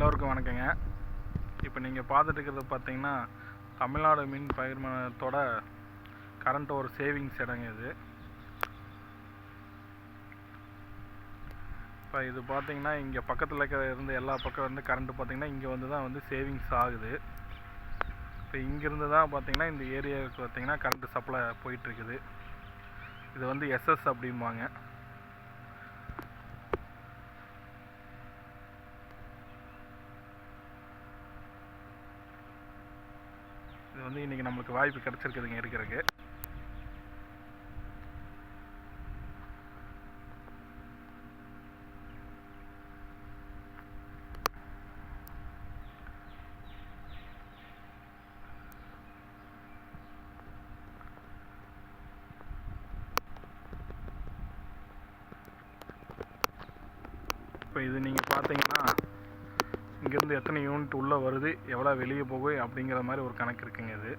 எல்லோருக்கும் வணக்கங்க. இப்போ நீங்கள் பார்த்துட்டு இருக்கிறது பார்த்தீங்கன்னா தமிழ்நாடு மின் பகிர்மானத்தோட கரண்ட் ஒரு சேவிங்ஸ் இடங்க இது. இப்போ இது பார்த்தீங்கன்னா இங்கே பக்கத்தில் இருக்கிற இருந்து எல்லா பக்கம் வந்து கரண்ட்டு பார்த்தீங்கன்னா இங்கே வந்து தான் வந்து சேவிங்ஸ் ஆகுது. இப்போ இங்கேருந்து தான் பார்த்தீங்கன்னா இந்த ஏரியாவுக்கு பார்த்தீங்கன்னா கரண்ட்டு சப்ளை போயிட்டுருக்குது. இது வந்து எஸ்எஸ் அப்படிம்பாங்க இது வந்து இன்றைக்கி நம்மளுக்கு வாய்ப்பு கிடச்சிருக்குதுங்க இருக்கிறதுக்கு. இப்போ இது நீங்கள் பார்த்தீங்கன்னா இங்கேருந்து எத்தனை யூனிட் உள்ளே வருது எவ்வளோ வெளியே போகும் அப்படிங்கிற மாதிரி ஒரு கணக்கு இருக்குங்க இது.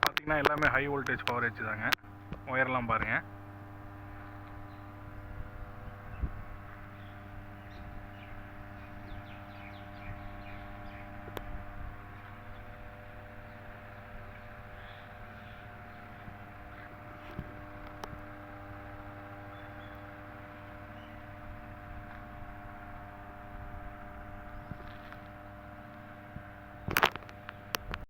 பார்த்தீங்கன்னா எல்லாமே ஹை வோல்டேஜ் பவர் வச்சு தாங்க. ஒயர்லாம் பாருங்கள்